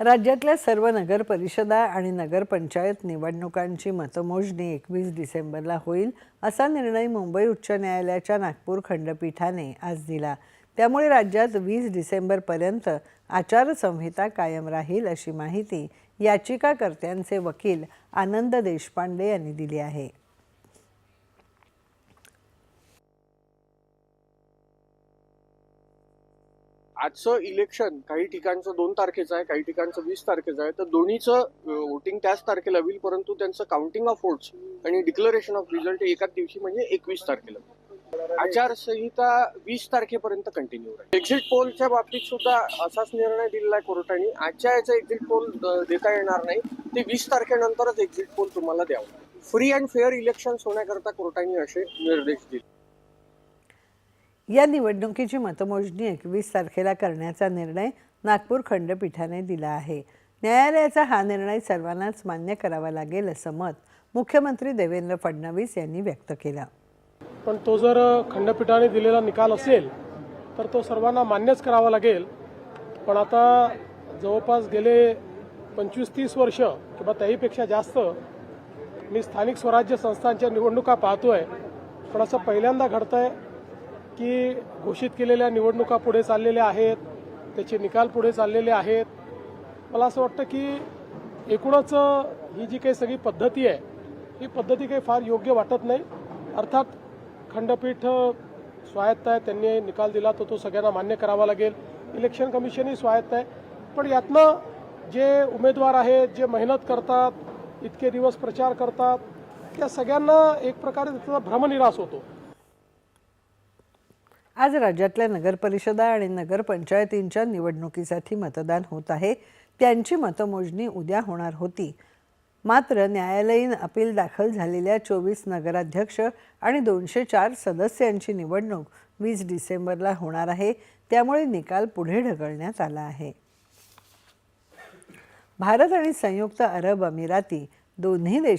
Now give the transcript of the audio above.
राज्यातल्या सर्व नगर परिषदा आणि नगरपंचायत निवडणुकांची मतमोजणी एकवीस डिसेंबरला होईल असा निर्णय मुंबई उच्च न्यायालयाच्या नागपूर खंडपीठाने आज दिला. त्यामुळे राज्यात वीस डिसेंबरपर्यंत आचारसंहिता कायम राहील अशी माहिती याचिकाकर्त्यांचे वकील आनंद देशपांडे यांनी दिली आहे. आजचं इलेक्शन काही ठिकाणचं दोन तारखेचं आहे काही ठिकाणचं वीस तारखेचं आहे. तर दोन्हीचं वोटिंग त्याच तारखेला होईल परंतु त्यांचं काउंटिंग ऑफ वोट्स आणि डिक्लरेशन ऑफ रिझल्ट एकाच दिवशी म्हणजे एकवीस तारखेला. आचारसंहिता वीस तारखेपर्यंत कंटिन्यू राहील. एक्झिट पोलच्या बाबतीत सुद्धा असाच निर्णय दिलेला आहे कोर्टाने. आजच्या याचा एक्झिट पोल देता येणार नाही. ते वीस तारखेनंतरच एक्झिट पोल तुम्हाला द्यावं फ्री अँड फेअर इलेक्शन होण्याकरता कोर्टाने असे निर्देश दिले. या निवडणुकीची मतमोजणी एकवीस तारखेला करण्याचा निर्णय नागपूर खंडपीठाने दिला आहे. न्यायालयाचा हा निर्णय सर्वांनाच मान्य करावा लागेल असं मत मुख्यमंत्री देवेंद्र फडणवीस यांनी व्यक्त केलं. पण तो जर खंडपीठाने दिलेला निकाल असेल तर तो सर्वांना मान्यच करावा लागेल. पण आता जवळपास गेले पंचवीस तीस वर्ष किंवा त्याहीपेक्षा जास्त मी स्थानिक स्वराज्य संस्थांच्या निवडणुका पाहतोय. पण असं पहिल्यांदा घडतंय की घोषित केलेल्या निवडणुका पुढे चाललेल्या आहेत त्याचे निकाल पुढे चाललेले आहेत. मला असं वाटतं की एकूणच ही जी काही सगळी पद्धती आहे ही पद्धती काही फार योग्य वाटत नाही. अर्थात खंडपीठ स्वायत्त आहे त्यांनी निकाल दिला तर तो सगळ्यांना मान्य करावा लागेल. इलेक्शन कमिशनही स्वायत्त आहे. पण यातनं जे उमेदवार आहेत जे मेहनत करतात इतके दिवस प्रचार करतात त्या सगळ्यांना एक प्रकारे त्याचा भ्रमनिरास होतो. आज राज्यातल्या नगरपरिषदा आणि नगरपंचायतींच्या निवडणुकीसाठी मतदान होत आहे. त्यांची मतमोजणी उद्या होणार होती. मात्र न्यायालयीन अपील दाखल झालेल्या चोवीस नगराध्यक्ष आणि दोनशे चार सदस्यांची निवडणूक वीस डिसेंबरला होणार आहे. त्यामुळे निकाल पुढे ढकलण्यात आला आहे. भारत आणि संयुक्त अरब अमिराती दोन्ही देश